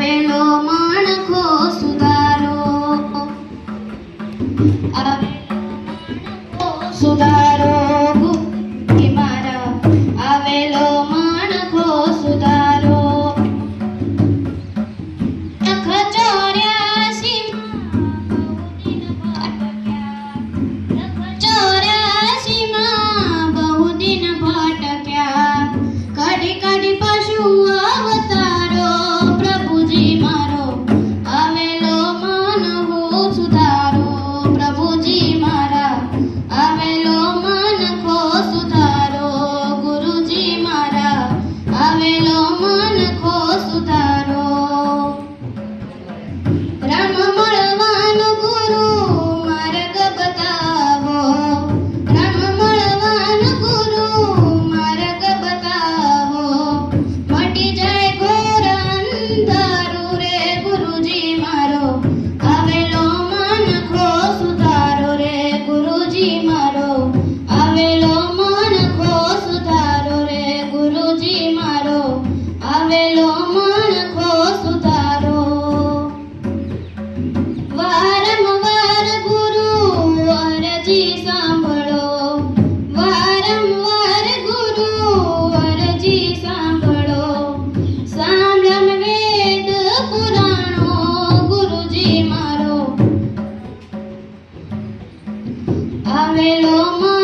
આવેલો માણખો સુધારો. Hello, Mom.